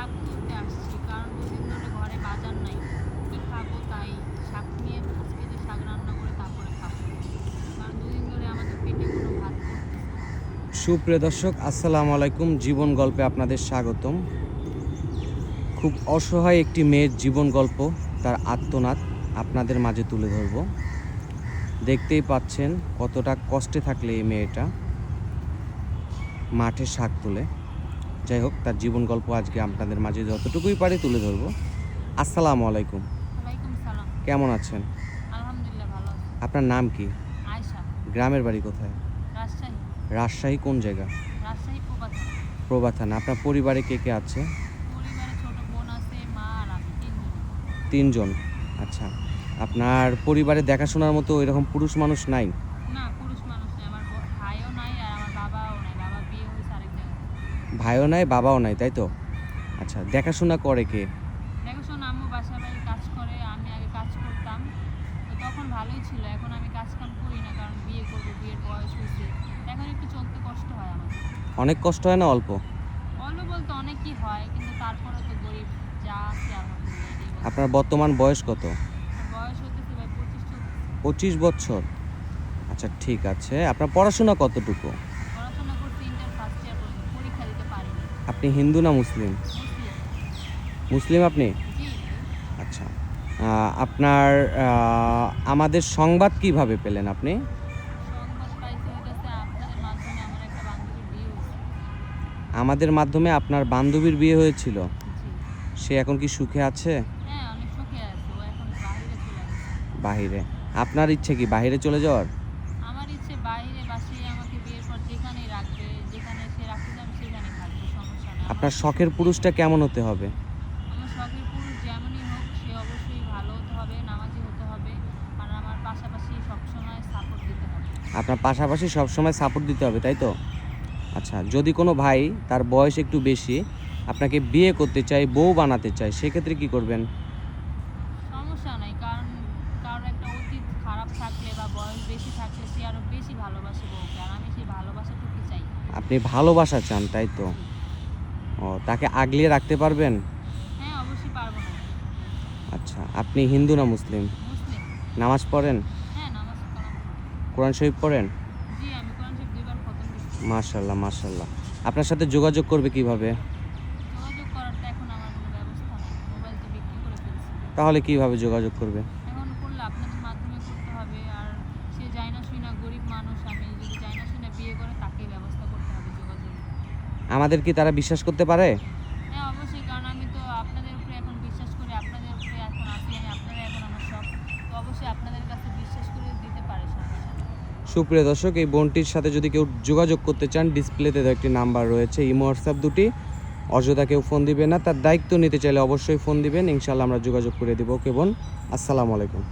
শাক তুলতে আসছি, কারণ দুদিন ধরে ঘরে বাজার নাই। খাব তাই? নিয়ে কেজি শাক রান্না করে তারপরে খাব। কারণ দুদিন ধরে আমাদের পেটে কোনো ভাত সুপ্রিয় দর্শক, আসসালামু আলাইকুম। জীবন গল্পে আপনাদের স্বাগতম। খুব অসহায় একটি মেয়ের জীবন গল্প, তার আত্মনাদ আপনাদের মাঝে তুলে ধরব। দেখতেই পাচ্ছেন কতটা কষ্টে থাকলে এই মেয়েটা মাঠে শাক তুলে। যাই হোক তার জীবন গল্প আজকে আপনাদের মাঝে যতটুকুই পারি তুলে ধরবো। আসসালামু আলাইকুম। কেমন আছেন? আপনার নাম কি? গ্রামের বাড়ি কোথায়? রাজশাহী। কোন জায়গা? প্রবাদ আপনার পরিবারে কে কে আছে? তিনজন। আচ্ছা। আপনার পরিবারে দেখাশোনার মতো এরকম পুরুষ মানুষ নাই? না। পুরুষ মানুষ নেই আমার ব- ভাইও নাই আর আমার বাবাও নাই বাবা বিয়ে হয়েছে আরেক জায়গায় ভাইও নাই বাবাও নাই তাই তো? আচ্ছা দেখাশোনা করে কে? দেখো শোন আম্মু বাসা বাড়ি কাজ করে আমি আগে কাজ করতাম। তো তখন ভালোই ছিল এখন আমি কাজ কাম করি না কারণ বিয়ে করব বিয়ের বয়স হয়েছে। এখন একটু চলতে কষ্ট হয় আমার। অনেক কষ্ট হয় না অল্প? অল্প বলতে অনেকই হয় কিন্তু তারপরে তো গরিব যা আছে আলহামদুলিল্লাহ আপনার বর্তমান বয়স কত? বয়স হতেছে ভাই পঁচিশ পঁচিশ বছর। আচ্ছা ঠিক আছে। আপনার পড়াশোনা কতটুকু? আপনি হিন্দু না মুসলিম? মুসলিম আপনি? আচ্ছা। আপনার আমাদের সংবাদ কীভাবে পেলেন আপনি? আমাদের মাধ্যমে আপনার বান্ধবীর বিয়ে হয়েছিল? সে এখন কি সুখে আছে? হ্যাঁ বাহিরে। আপনার ইচ্ছে কি বাইরে চলে যাওয়ার আমার ইচ্ছে বাইরে বাসিয়ে আমাকে বিয়ের পর যেখানেই রাখবে যেখানে সে রাখতে যাবে সেখানে থাকবে সমস্যা নেই আপনার শখের পুরুষটা কেমন হতে হবে? আমার শখের পুরুষ যেমনই হোক সে অবশ্যই ভালো হতে হবে নামাজি হতে হবে আর আমার পাশাপাশি সবসময় সাপোর্ট দিতে হবে। আপনার পাশাপাশি সবসময় সাপোর্ট দিতে হবে তাই তো? আচ্ছা যদি কোনো ভাই তার বয়স একটু বেশি আপনাকে বিয়ে করতে চায় বউ বানাতে চায় সেক্ষেত্রে কি করবেন? সমস্যা নাই কারণ কারোর একটা অতীত খারাপ থাকলে বা বয়স বেশি থাকলে সে আরও বেশি ভালোবাসে বউকে আর আমি সেই ভালোবাসাটুকু চাই। আপনি ভালোবাসা চান তাই তো? ও তাকে আগলিয়ে রাখতে পারবেন? হ্যাঁ অবশ্যই পারব না। আচ্ছা আপনি হিন্দু না মুসলিম? মুসলিম। নামাজ পড়েন? হ্যাঁ নামাজ কোরআন শরীফ পড়েন? জি আমি কোরআন শরীফ দুইবার খতম দিচ্ছি মাশাল্লাহ মাশাল্লাহ আপনার সাথে যোগাযোগ করবে কীভাবে? যোগাযোগ করার তো এখন আমার কোনো ব্যবস্থা নেই। মোবাইল তো বিক্রি করে ফেলছি। তাহলে কীভাবে যোগাযোগ করবে এখন করলে আপনাদের মাধ্যমে করতে হবে আর সে যায় না শুই না গরিব মানুষ আমি যদি যায় না শুই না বিয়ে করে তাকেই ব্যবস্থা করতে হবে যোগাযোগ আমাদের কি তারা বিশ্বাস করতে পারে হ্যাঁ অবশ্যই কারণ আমি তো আপনাদের উপরে এখন বিশ্বাস করি আপনাদের উপরে এখন আসি আমি আপনারা এখন আমার সব তো অবশ্যই আপনাদের কাছে বিশ্বাস কি তারা বিশ্বাস করতে পারে? সুপ্রিয় দর্শক এই বোনটির সাথে যদি কেউ যোগাযোগ করতে চান ডিসপ্লেতে একটি নাম্বার রয়েছে ইমো হোয়াটসঅ্যাপ দুটি। অযথা কেউ ফোন দিবে না তার দায়িত্ব নিতে চাইলে অবশ্যই ফোন দিবেন ইনশাল্লাহ আমরা যোগাযোগ করে দেবো। ওকে বোন আসসালামু আলাইকুম।